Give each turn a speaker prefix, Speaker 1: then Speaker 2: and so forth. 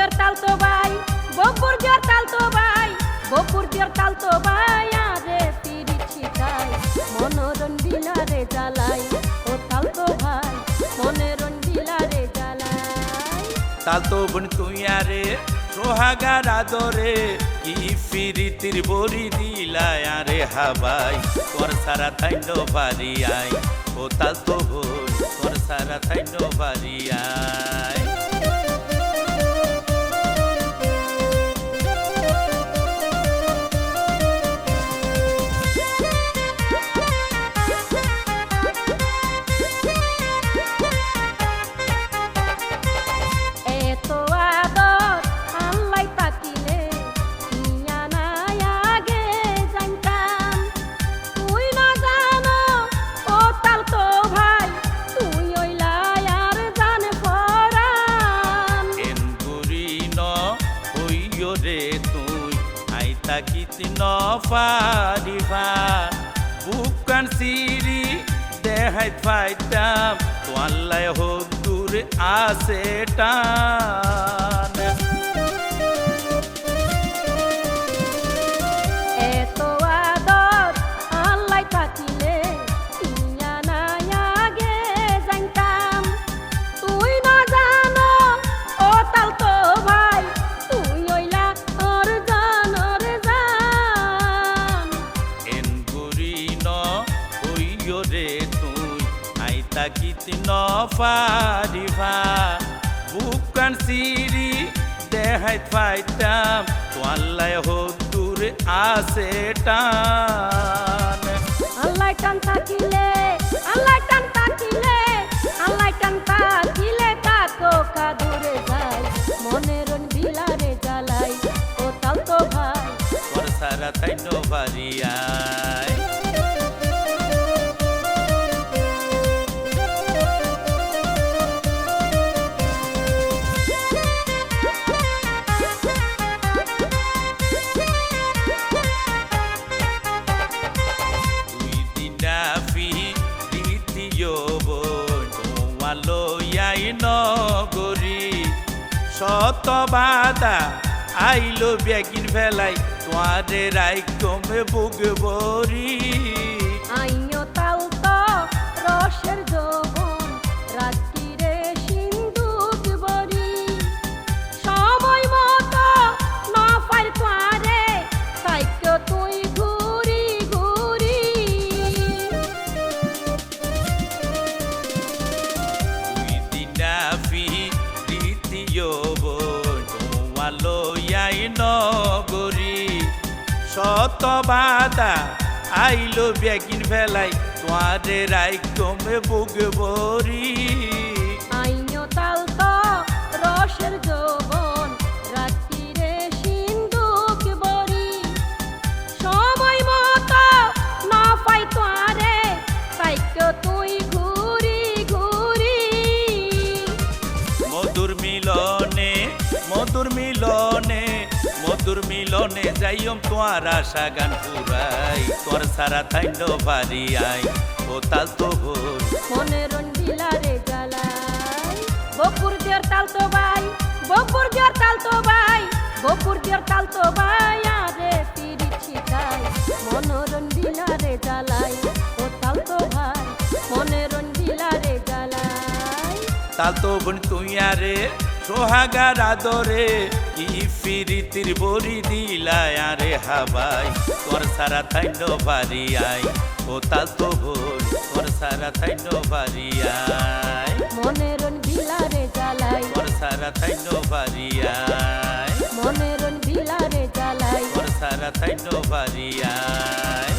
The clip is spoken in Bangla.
Speaker 1: বকুর তাল তো ভাই, বকুর দিয়ার তাল তো ভাই, বকুর দিয়ার তাল তো ভাই, আরে পিড়ি ছিটাই মনোরণ বিলারে জ্বালাই, ও তাল তো ভাই মনোরণ বিলারে জ্বালাই।
Speaker 2: তাল তো বোন তুই আরে, সোহাগার আদরে, কি ফিরিতির বরি দিলাই আরে হাবাই, তোর সারা থাইন্ড বাড়ি আই, ও তাল তো বোন, তোর সারা থাইন্ড বাড়ি আই।
Speaker 1: তুই।
Speaker 2: আই তাকিত ন পারিবা বুকান সিরি দেহাই ফাইতাম। তোয়াল্লাই হোক দূর আছে তাকিত ন পারিবা বুকান সিরি দেহাই ফাইতাম তোয়াল্লাই হোক দূর আছে টান
Speaker 1: আল্লাহ টান তাকিলে আল্লাহ টান তাকিলে আল্লাহ টান তাকিলে তাকো কাদুরে যায় মনের বিলারে জ্বালাই ও তাল তো ভাই
Speaker 2: তোর সারা থাইন বাড়িয়ায় দুই শত বাধা আইলো বেগিন ফেলাই তোমারে রাই কমে বুক বরি
Speaker 1: আইও
Speaker 2: শত বাদা আইলো বেগিন ফেলাই তোমারে রাই কমে বুক বরি যাইম তোমার আশা গান পুরাই তোর সারা থাইন্ড বাড়ি আই। ও তাল তো ভোর।
Speaker 1: মনের বিলারে জ্বালাই বকুর দিয়ার তাল তো ভাই বকুর দিয়ার তাল তো ভাই বকুর দিয়ার তাল তো ভাই আরে পিড়ি ছিটাই মনোরণ বিলারে জ্বালাই ও তাল তো ভাই মনোরণ বিলারে জ্বালাই।
Speaker 2: তাল তো বোন তুই আরে সোহাগার আদরে কি ফিরিতির বরি দিলাই আরে হাবাই তোর সারা থাইন্ড বাড়ি আই ও তাল তো ভোর তোর সারা থাইন্ড বাড়ি আই
Speaker 1: মনোরণ বিলারে জ্বালাই।
Speaker 2: তোর সারা থাইন্ড বাড়ি আই
Speaker 1: মনোরণ বিলারে জ্বালাই।
Speaker 2: তোর সারা থাইন্ড বাড়ি আই